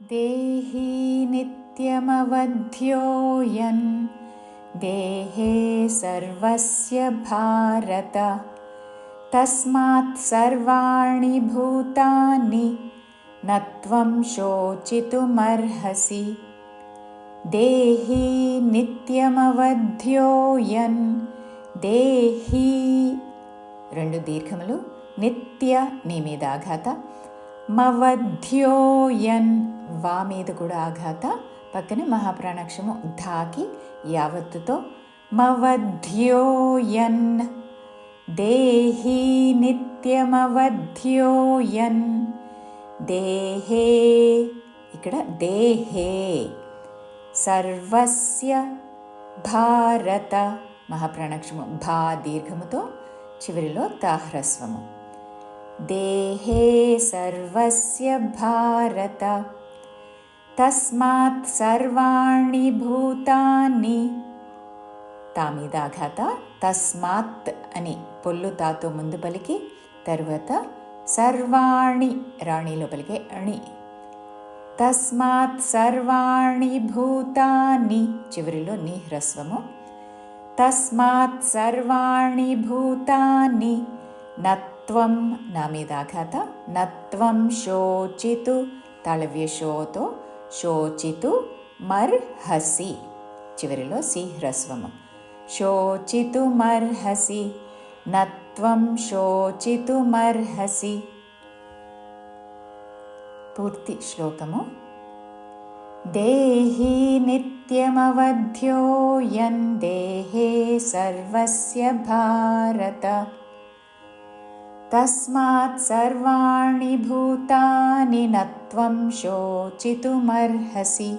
देही नित्यमवध्योऽयन् देहे सर्वस्य भारत तस्मात् सर्वाणि भूतानि न त्वं शोचितुमर्हसि देही नित्यमवध्योऽयन् देही రెండు దీర్ఘములు నిత్య నీ మీద ఆఘాత మవధ్యోయన్. వా మీద కూడా ఆఘాత పక్కనే మహాప్రాణాక్షము ధాకి యావత్తుతో మవధ్యోయన్. దేహీ నిత్యమవధ్యోయన్. దేహే ఇక్కడ దేహే. సర్వస్య భారత మహాప్రాణాక్షము భా దీర్ఘముతో చివరిలో తాహ్రస్వము. దేహే సర్వస్య భారత తస్మాత్ సర్వాణి భూతాన్ని తామిదాఘాత తస్మాత్ అని పొల్లు తాతో ముందు పలికి తరువాత సర్వాణి రాణిలో పలికే అణి. తస్మాత్ సర్వాణి భూతాన్ని చివరిలో నీ హ్రస్వము తస్మాత్ సర్వాణి భూతాన్ని నత్ నా మీద ఆఘాత నత్వం శోచితు తళవ్యశోతో శోచితు మర్హసి చివరిలో సి హ్రస్వము శోచితు మర్హసి నత్వం శోచితు మర్హసి పూర్తి శ్లోకము देही नित्यमवध्योऽयन् देहे सर्वस्य भारत तस्मात् सर्वाणि भूतानि न त्वं शोचितुमर्हसि